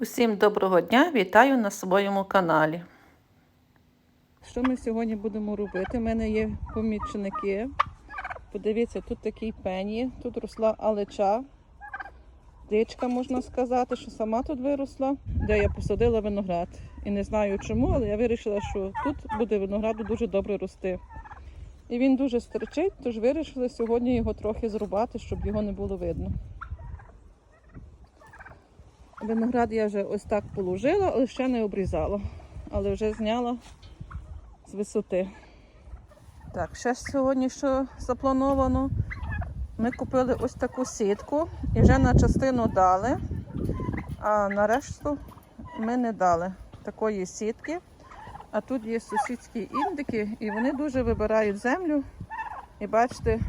Усім доброго дня! Вітаю на своєму каналі. Що ми сьогодні будемо робити? У мене є помічники. Подивіться, тут такий пень є, тут росла алеча. Дичка, можна сказати, що сама тут виросла, де я посадила виноград. І не знаю чому, але я вирішила, що тут буде винограду дуже добре рости. І він дуже стерчить, тож вирішили сьогодні його трохи зрубати, щоб його не було видно. Виноград я вже ось так положила, але ще не обрізала. Але вже зняла з висоти. Так, ще сьогодні що заплановано. Ми купили ось таку сітку і вже на частину дали, а на решту ми не дали такої сітки. А тут є сусідські індики, і вони дуже вибирають землю. І бачите,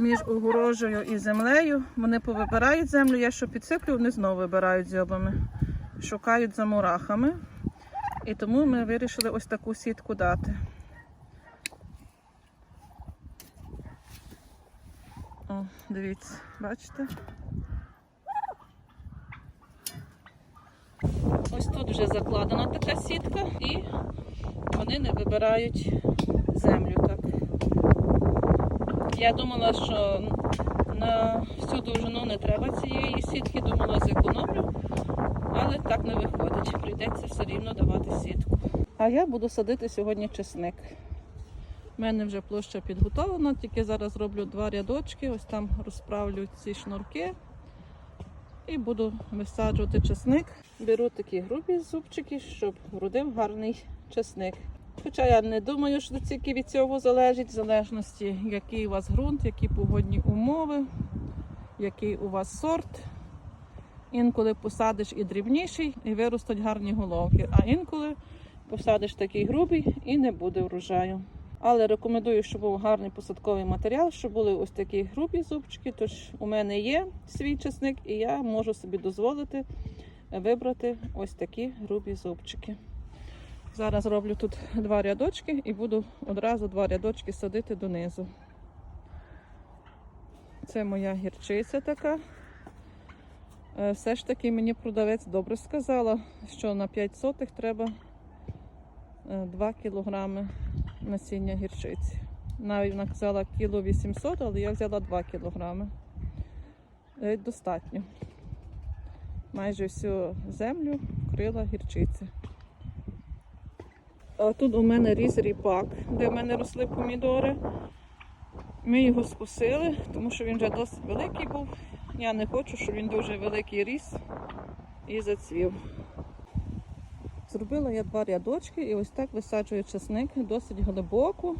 між огорожею і землею вони повибирають землю. Я що підсиплю, вони знову вибирають зьобами. Шукають за мурахами. І тому ми вирішили ось таку сітку дати. О, дивіться, бачите? Ось тут вже закладена така сітка і вони не вибирають землю. Я думала, що на всю довжину не треба цієї сітки, думала зекономлю, але так не виходить. Прийдеться все рівно давати сітку. А я буду садити сьогодні чесник. У мене вже площа підготовлена, тільки зараз роблю два рядочки, ось там розправлю ці шнурки і буду висаджувати чесник. Беру такі грубі зубчики, щоб вродив гарний чесник. Хоча я не думаю, що тільки від цього залежить, в залежності, який у вас ґрунт, які погодні умови, який у вас сорт. Інколи посадиш і дрібніший, і виростуть гарні головки, а інколи посадиш такий грубий і не буде врожаю. Але рекомендую, щоб був гарний посадковий матеріал, щоб були ось такі грубі зубчики. Тож у мене є свій чесник, і я можу собі дозволити вибрати ось такі грубі зубчики. Зараз роблю тут два рядочки і буду одразу два рядочки садити донизу. Це моя гірчиця така. Е, Все ж таки мені продавець добре сказала, що на 5 сотих треба 2 кілограми насіння гірчиці. Навіть вона казала кіло 800, але я взяла 2 кілограми. Е, Достатньо. Майже всю землю вкрила гірчиця. Тут у мене ріс ріпак, де в мене росли помідори. Ми його спустили, тому що він вже досить великий був. Я не хочу, щоб він дуже великий ріс і зацвів. Зробила я два рядочки і ось так висаджую часник досить глибоко,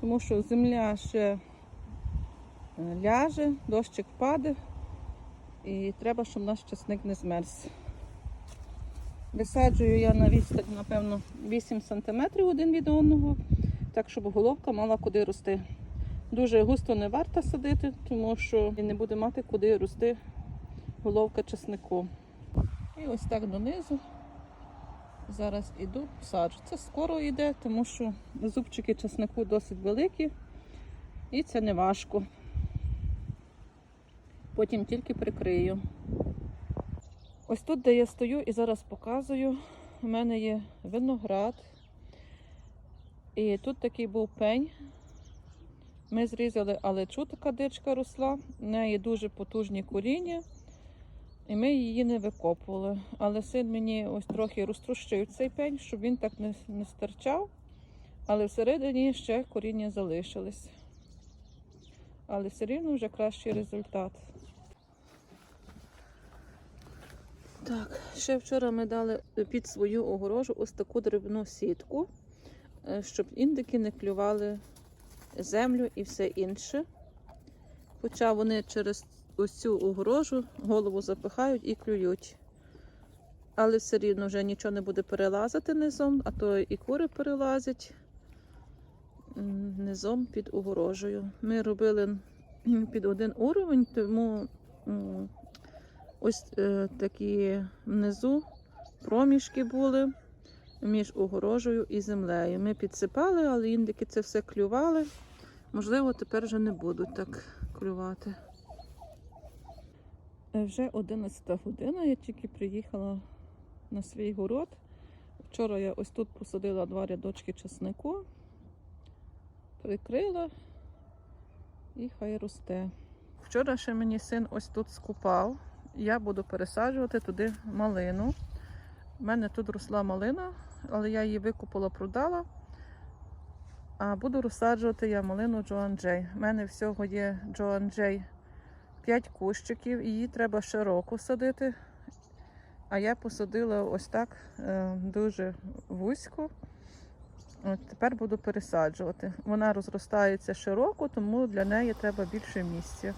тому що земля ще е, ляже, дощик впаде, і треба, щоб наш часник не змерз. Висаджую я на відстань, напевно, 8 см один від одного, так щоб головка мала куди рости. Дуже густо не варто садити, тому що не буде мати куди рости головка часнику. І ось так донизу. Зараз іду, саджу. Це скоро йде, тому що зубчики часнику досить великі і це не важко. Потім тільки прикрию. Ось тут, де я стою і зараз показую, у мене є виноград. І тут такий був пень. Ми зрізали алечу, така дичка росла, в неї дуже потужні коріння. І ми її не викопували. Але син мені ось трохи розтрощив цей пень, щоб він так не, не стирчав. Але всередині ще коріння залишились. Але все рівно вже кращий результат. Так, ще вчора ми дали під свою огорожу ось таку дрібну сітку, е, щоб індики не клювали землю і все інше. Хоча вони через ось цю огорожу голову запихають і клюють. Але все рівно вже нічого не буде перелазити низом, а то і кури перелазять низом під огорожею. Ми робили під один уровень, тому ось е, такі внизу проміжки були між огорожею і землею. Ми підсипали, але індики це все клювали. Можливо, тепер вже не будуть так клювати. Е, Вже 11 година, я тільки приїхала на свій город. Вчора я ось тут посадила два рядочки часнику, прикрила і хай росте. Вчора ще мені син ось тут скупав. Я буду пересаджувати туди малину. У мене тут росла малина, але я її викупила, продала. А буду розсаджувати я малину Джоан Джей. У мене всього є Джоан Джей 5 кущиків, її треба широко садити. А я посадила ось так е, дуже вузько. От тепер буду пересаджувати. Вона розростається широко, тому для неї треба більше місця.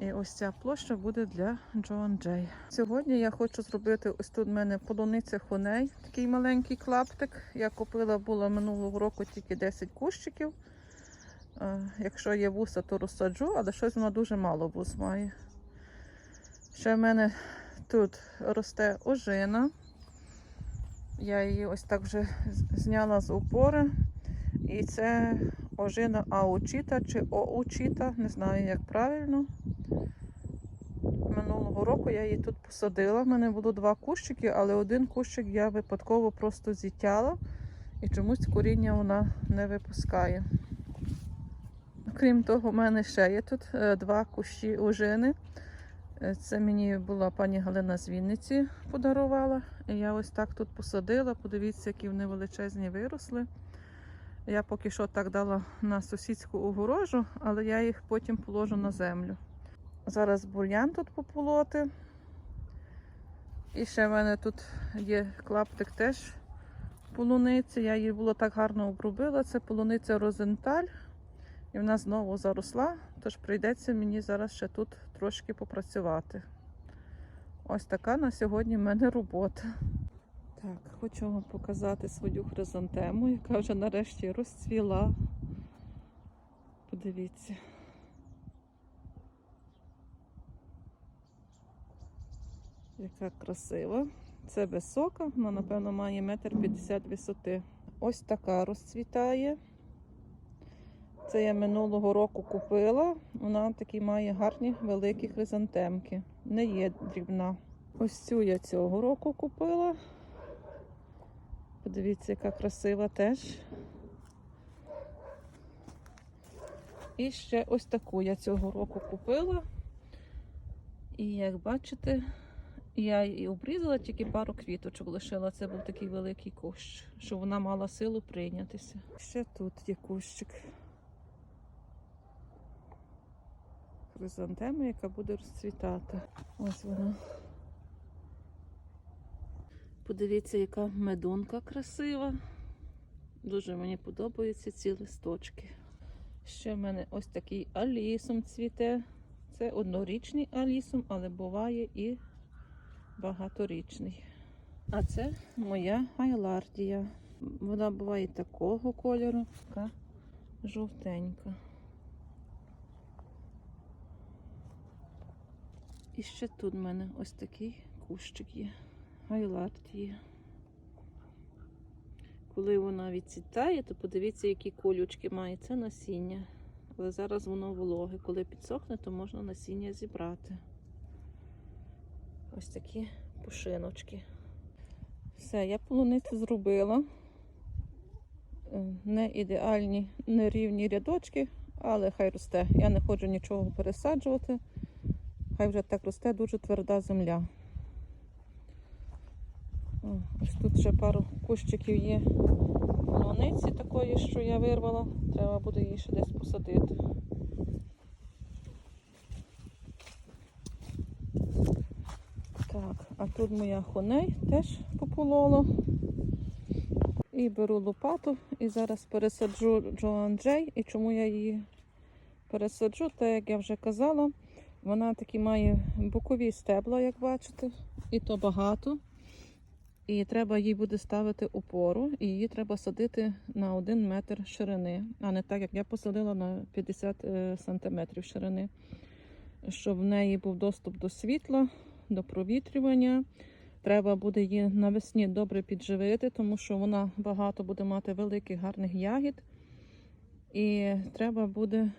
І ось ця площа буде для Джоан Джей. Сьогодні я хочу зробити ось тут в мене полуниця хоней, такий маленький клаптик. Я купила було минулого року тільки 10 кущиків. Е, Якщо є вуса, то розсаджу, але щось вона дуже мало вус має. Ще в мене тут росте ожина. Я її ось так вже зняла з опори. І це ожина аучіта чи оучіта, не знаю як правильно. Минулого року я її тут посадила. У мене було два кущики, але один кущик я випадково просто зітяла і чомусь коріння вона не випускає. Крім того, в мене ще є тут е, два кущі ожини. Е, Це мені була пані Галина з Вінниці подарувала. І я ось так тут посадила. Подивіться, які вони величезні виросли. Я поки що так дала на сусідську огорожу, але я їх потім положу на землю. Зараз бур'ян тут пополоти. І ще в мене тут є клаптик теж полуниці. Я її було так гарно обробила. Це полуниця Розенталь. І вона знову заросла, тож прийдеться мені зараз ще тут трошки попрацювати. Ось така на сьогодні в мене робота. Так, хочу вам показати свою хризантему, яка вже нарешті розцвіла. Подивіться. Яка красива. Це висока, вона, напевно, має метр п'ятдесят висоти. Ось така розцвітає. Це я минулого року купила. Вона такі має гарні великі хризантемки. Не є дрібна. Ось цю я цього року купила. Подивіться, яка красива теж. І ще ось таку я цього року купила. І як бачите, я її обрізала, тільки пару квіточок лишила. Це був такий великий кущ, що вона мала силу прийнятися. Ще тут є кущик. Хризантема, яка буде розцвітати. Ось вона. Подивіться, яка медунка красива. Дуже мені подобаються ці листочки. Ще в мене ось такий алісом цвіте. Це однорічний алісом, але буває і багаторічний. А це моя гайлардія. Вона буває такого кольору, така жовтенька. І ще тут в мене ось такий кущик є. Гайлардії. Коли вона відцвітає, то подивіться, які колючки має це насіння. Але зараз воно вологе. Коли підсохне, то можна насіння зібрати. Ось такі пушиночки. Все, я полуницю зробила. Е, Не ідеальні, не рядочки, але хай росте. Я не хочу нічого пересаджувати. Хай вже так росте дуже тверда земля. Ось тут ще пару кущиків є полуниці такої, що я вирвала. Треба буде її ще десь посадити. Так, а тут моя хоней теж пополола. І беру лопату і зараз пересаджу Джоан Джей. І чому я її пересаджу, так як я вже казала, вона такі має бокові стебла, як бачите, і то багато. І треба їй буде ставити опору, і її треба садити на 1 метр ширини, а не так, як я посадила на 50 е, сантиметрів ширини, щоб в неї був доступ до світла, до провітрювання. Треба буде її навесні добре підживити, тому що вона багато буде мати великих гарних ягід. І треба буде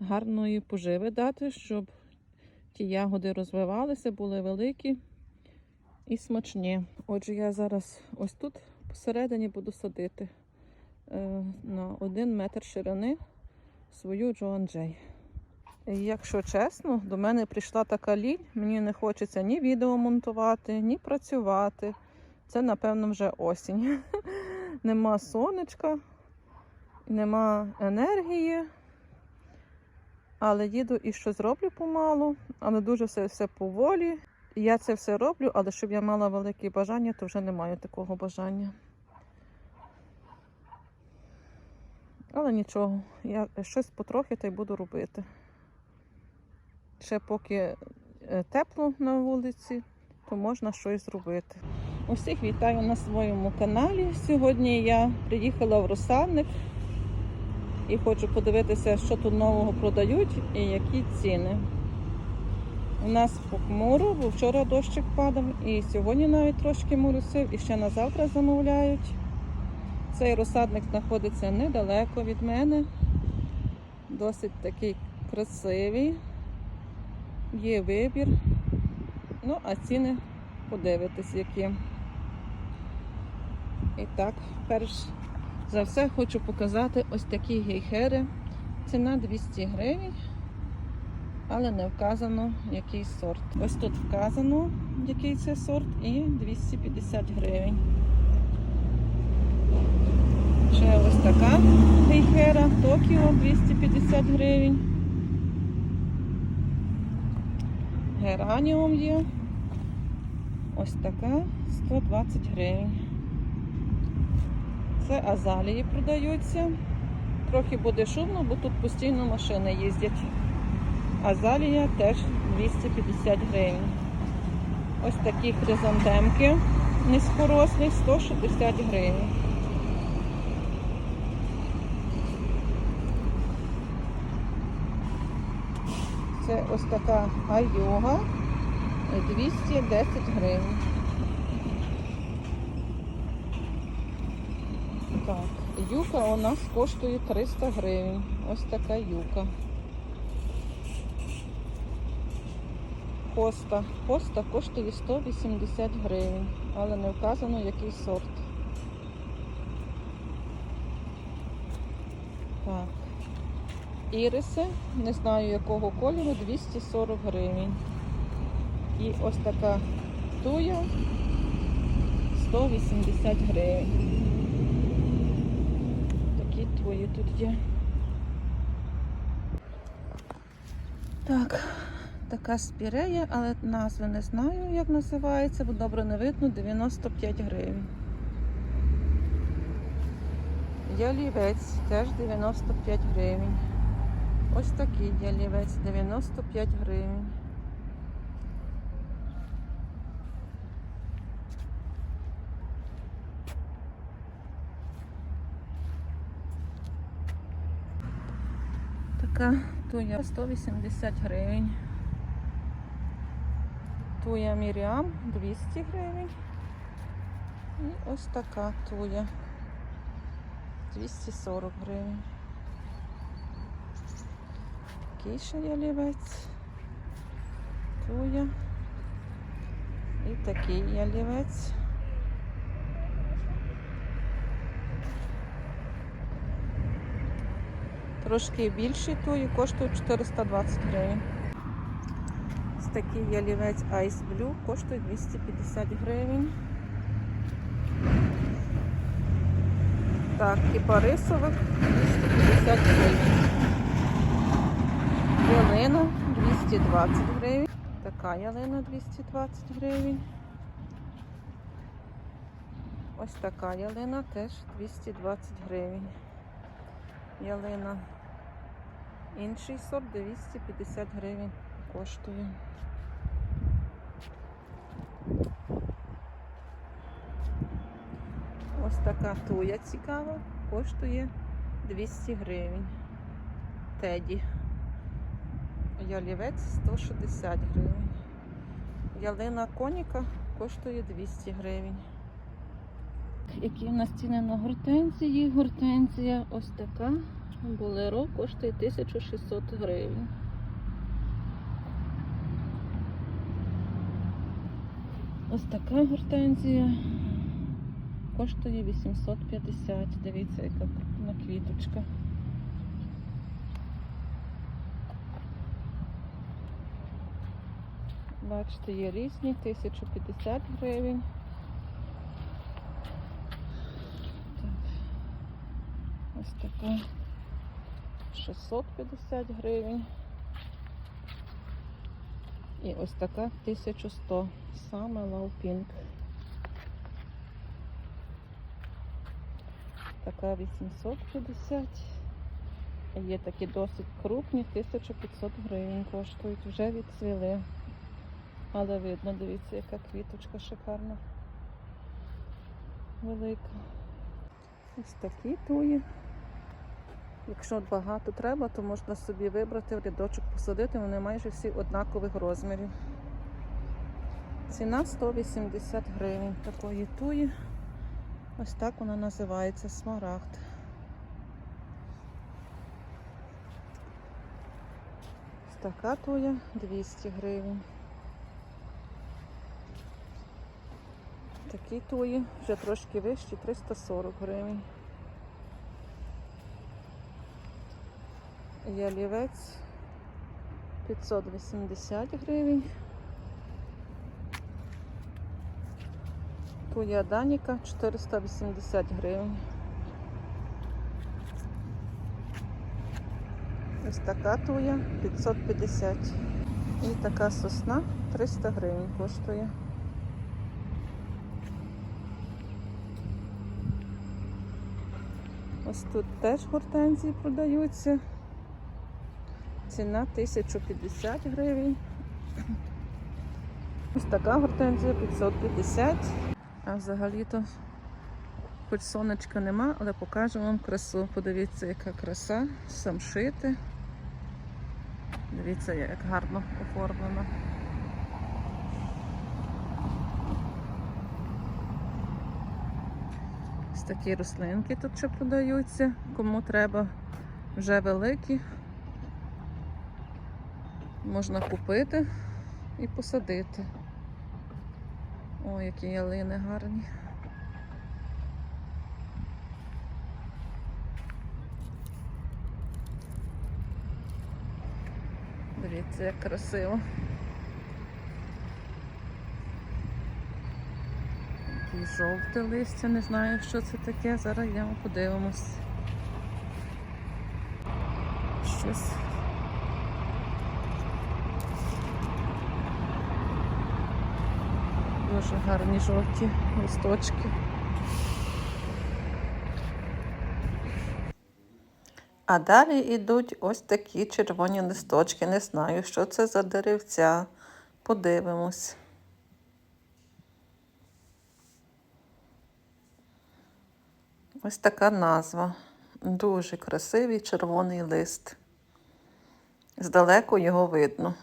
гарної поживи дати, щоб ті ягоди розвивалися, були великі і смачні. Отже, я зараз ось тут посередині буду садити е, на один метр ширини свою Джоан Джей. Якщо чесно, до мене прийшла така лінь, мені не хочеться ні відео монтувати, ні працювати. Це, напевно, вже осінь. Нема сонечка, нема енергії. Але їду і що зроблю помалу, але дуже все, все поволі. Я це все роблю, але щоб я мала велике бажання, то вже не маю такого бажання. Але нічого, я щось потрохи та й буду робити. Ще поки е, тепло на вулиці, то можна щось зробити. Усіх вітаю на своєму каналі. Сьогодні я приїхала в розсадник і хочу подивитися, що тут нового продають і які ціни. У нас похмуро, бо вчора дощик падав, і сьогодні навіть трошки моросив, і ще на завтра замовляють. Цей розсадник знаходиться недалеко від мене. Досить такий красивий. Є вибір. Ну, а ціни подивитись, які. І так, перш за все хочу показати ось такі гейхери. Ціна 200 гривень, але не вказано, який сорт. Ось тут вказано, який це сорт, і 250 гривень. Ще ось така гейхера Токіо 250 гривень. Гераніум є. Ось така 120 гривень. Це азалії продаються. Трохи буде шумно, бо тут постійно машини їздять. Азалія теж 250 гривень. Ось такі хризантемки низькорослі 160 гривень. Це ось така айога 210 гривень. Так, юка у нас коштує 300 гривень. Ось така юка. Хоста. Хоста коштує 180 гривень, але не вказано який сорт. Так. Іриси, не знаю якого кольору, 240 гривень. І ось така туя 180 гривень. Такі твої тут є. Так, така спірея, але назви не знаю, як називається, бо добре не видно, 95 гривень. Ялівець теж 95 гривень. Ось такий ялівець 95 гривень. Така туя 180 гривень. Туя Міріам 200 гривень. І ось така туя 240 гривень. Такий ще ялівець. Туя. І такий ялівець. Трошки більший туї коштує 420 гривень. Такий ялівець Ice Blue коштує 250 гривень. Так, кіпарисовик 250 гривень. Ялина 220 гривень. Така ялина 220 гривень. Ось така ялина теж 220 гривень. Ялина інший сорт 250 гривень коштує. Ось така туя цікава, коштує 200 гривень. Теді. Ялівець 160 гривень. Ялина коніка коштує 200 гривень. Які в нас ціни на гортензії? Гортензія ось така. Болеро коштує 1600 гривень. Ось така гортензія коштує 850. Дивіться, яка крупна квіточка. Бачите, є різні, 1050 гривень. Так. Ось така 650 гривень. І ось така 1100. Саме Pink. Така 850. Є такі досить крупні, 1500 гривень коштують. Вже відцвіли. Але видно, дивіться, яка квіточка шикарна. Велика. Ось такі туї. Якщо багато треба, то можна собі вибрати в рядочок посадити, вони майже всі однакових розмірів. Ціна 180 гривень такої туї. Ось так вона називається смарагд. Ось така туя 200 гривень. Такі туї вже трошки вищі 340 гривень. Ялівець 580 гривень. Туя Даніка 480 гривень. Ось така туя 550. І така сосна 300 гривень коштує. Ось тут теж гортензії продаються. Ціна 1050 гривень. Ось така гортензія 550. А взагалі-то хоч сонечка нема, але покажу вам красу. Подивіться, яка краса, самшити. Дивіться, як гарно оформлено. Ось такі рослинки тут ще продаються. Кому треба вже великі, можна купити і посадити. О, які ялини гарні. Дивіться, як красиво. Який жовте листя, не знаю, що це таке. Зараз йдемо подивимось. Щось. Дуже гарні жовті листочки. А далі йдуть ось такі червоні листочки. Не знаю, що це за деревця. Подивимось. Ось така назва. Дуже красивий червоний лист. Здалеку його видно.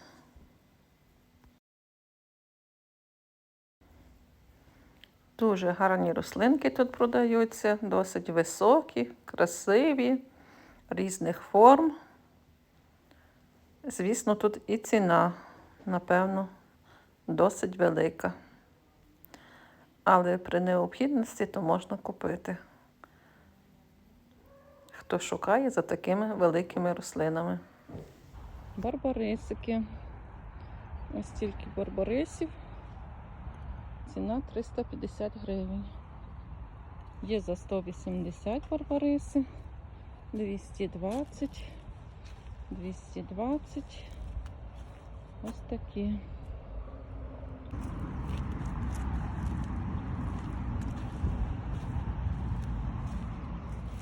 Дуже гарні рослинки тут продаються, досить високі, красиві, різних форм. Звісно, тут і ціна, напевно, досить велика. Але при необхідності то можна купити. Хто шукає за такими великими рослинами. Барбарисики. Ось стільки барбарисів. Ціна 350 гривень. Є за 180 барбариси, 220, 220. Ось такі.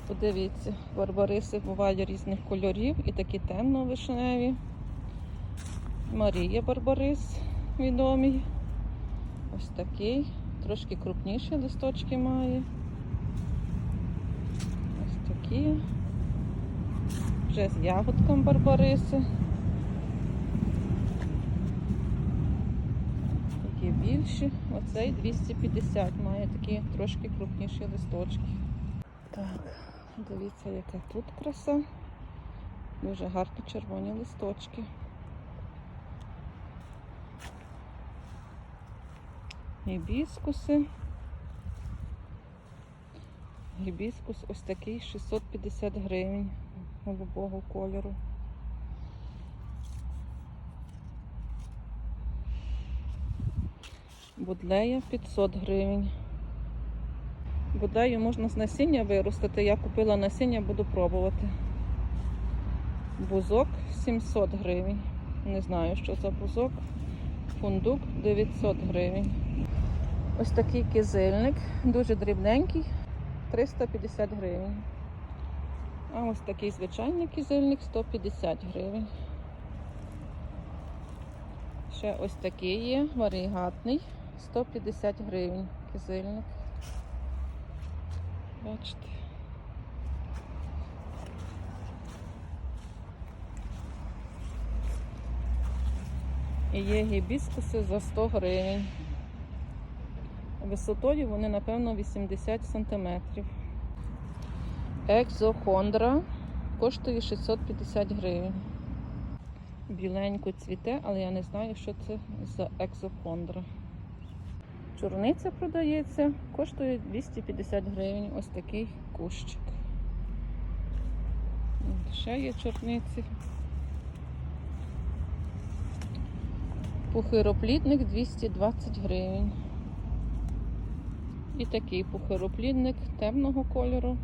Подивіться, барбариси бувають різних кольорів і такі темно-вишневі. Марія Барбарис відомий. Ось такий, трошки крупніші листочки має. Ось такі. Вже з ягодком барбариси. Такі більші. Оцей 250 має такі трошки крупніші листочки. Так, дивіться, яка тут краса. Дуже гарні червоні листочки. Гібіскуси. Гібіскус ось такий 650 гривень голубого кольору. Будлея 500 гривень. Будею можна з насіння виростити. Я купила насіння, буду пробувати. Бузок 700 гривень. Не знаю, що за бузок. Фундук 900 гривень. Ось такий кизильник, дуже дрібненький, 350 гривень. А ось такий звичайний кизильник 150 гривень. Ще ось такий є, варігатний, 150 гривень кизильник. Бачите. І є гібіскуси за 100 гривень. Висотою вони, напевно, 80 сантиметрів. Екзохондра коштує 650 гривень. Біленько цвіте, але я не знаю, що це за екзохондра. Чорниця продається, коштує 250 гривень. Ось такий кущик. Ще є чорниці. Пухироплідник 220 гривень. І такий пухироплідник темного кольору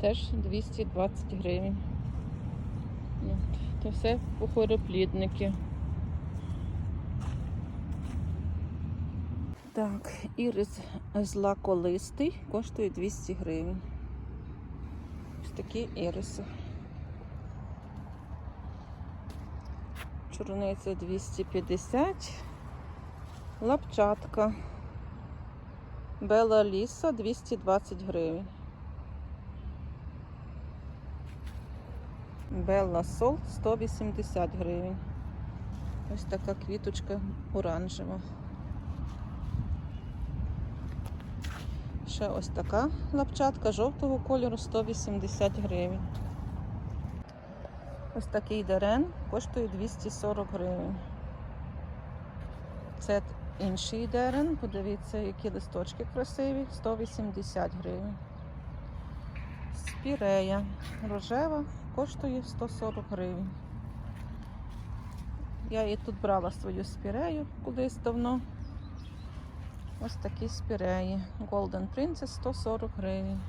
теж 220 гривень. От, То все пухироплідники. Так, ірис злаколистий коштує 200 гривень. Ось такі іриси. Чорниця 250. Лапчатка. Бела ліса 220 гривень. Белла сол 180 гривень. Ось така квіточка оранжева. Ще ось така лапчатка жовтого кольору 180 гривень. Ось такий дерен коштує 240 гривень. Це інший дерен. Подивіться, які листочки красиві. 180 гривень. Спірея рожева коштує 140 гривень. Я її тут брала свою спірею колись давно. Ось такі спіреї. Golden Princess 140 гривень.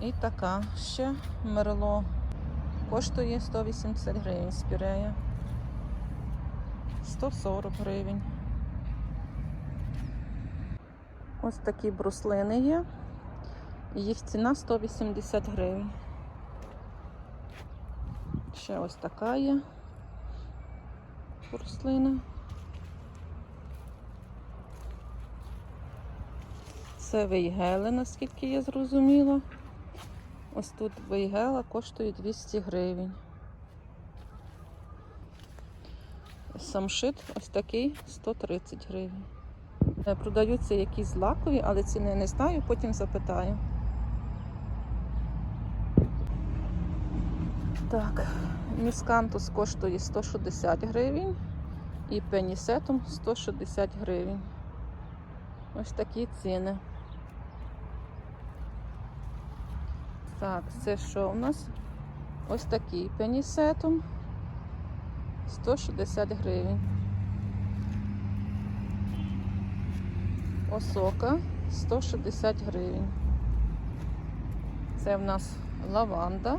І така ще мерло коштує 180 гривень спірея. 140 гривень. Ось такі бруслини є. Їх ціна 180 гривень. Ще ось така є бруслина. Це вейгели, наскільки я зрозуміла. Ось тут вейгела коштує 200 гривень. Самшит ось такий 130 гривень. Е, Продаються якісь злакові, але ціни не знаю, потім запитаю. Так, міскантус коштує 160 гривень і пенісетом 160 гривень. Ось такі ціни. Так, це що у нас? Ось такий пенісетом 160 гривень. Осока 160 гривень. Це в нас лаванда.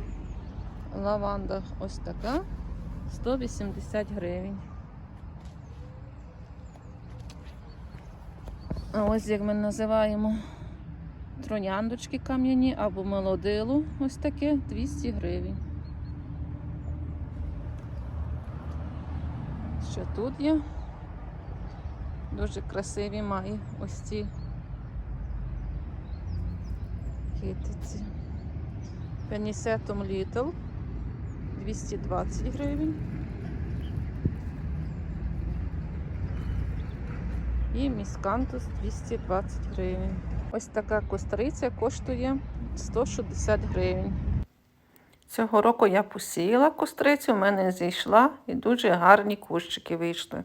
Лаванда ось така 180 гривень. А ось як ми називаємо трояндочки кам'яні або молодилу, ось таке 200 гривень. Що тут є? Дуже красиві має ось ці китиці. Пенісетом Літл 220 гривень. І міскантус 220 гривень. Ось така костриця коштує 160 гривень. Цього року я посіяла кострицю, в мене зійшла і дуже гарні кущики вийшли.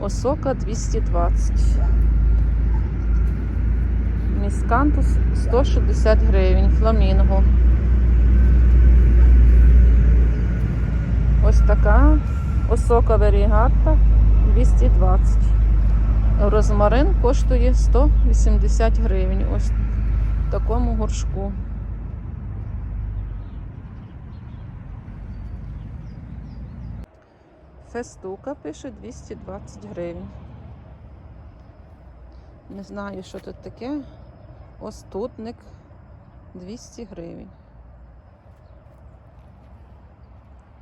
Осока 220. Міскантус 160 гривень. Фламінго. Ось така осока варігата 220. Розмарин коштує 180 гривень. Ось в такому горшку. Фестука пише 220 гривень. Не знаю, що тут таке. Остутник 200 гривень.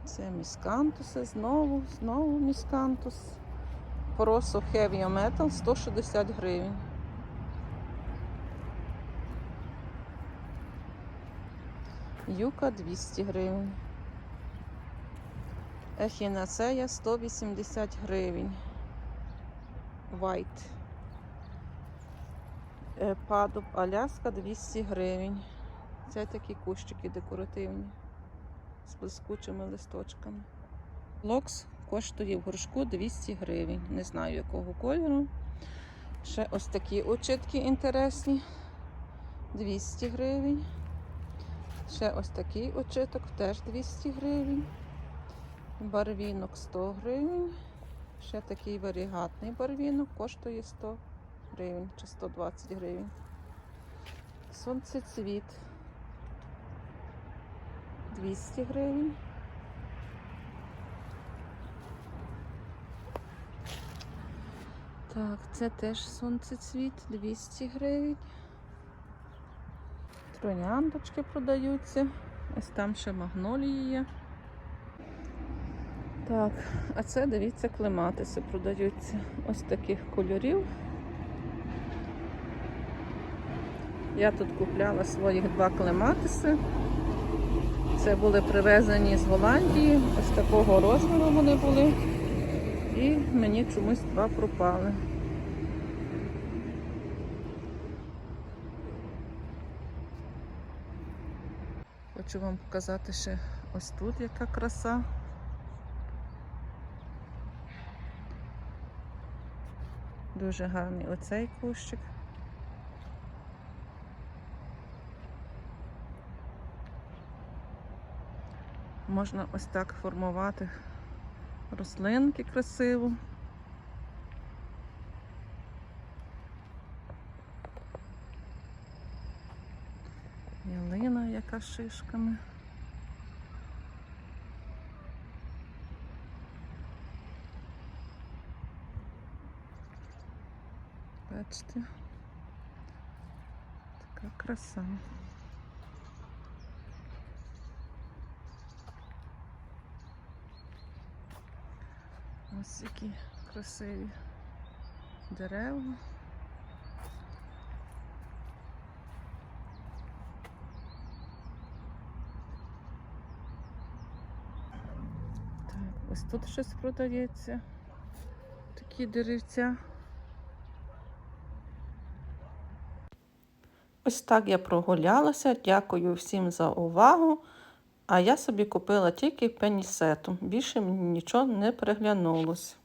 Це міскантуси, знову, знову міскантус. Поросо Heavy Metal 160 гривень. Юка 200 гривень. Ехінацея 180 гривень. White. Е, Падуб Аляска 200 гривень. Це такі кущики декоративні з блискучими листочками. Локс коштує в горшку 200 гривень. Не знаю якого кольору. Ще ось такі очитки інтересні. 200 гривень. Ще ось такий очиток теж 200 гривень. Барвінок 100 гривень. Ще такий варігатний барвінок коштує 100 гривень чи 120 гривень. Сонцецвіт 200 гривень. Так, це теж сонцецвіт 200 гривень. Трояндочки продаються. Ось там ще магнолії є. Так, а це, дивіться, клематиси продаються ось таких кольорів. Я тут купляла своїх два клематиси. Це були привезені з Голландії. Ось такого розміру вони були. І мені чомусь два пропали. Хочу вам показати ще ось тут яка краса. Дуже гарний оцей кущик. Можна ось так формувати рослинки красиво. Ялина, яка шишками. Бачите, така краса. Ось які красиві дерева. Ось тут щось продається. Такі деревця. Ось так я прогулялася. Дякую всім за увагу. А я собі купила тільки пенісету. Більше мені нічого не приглянулось.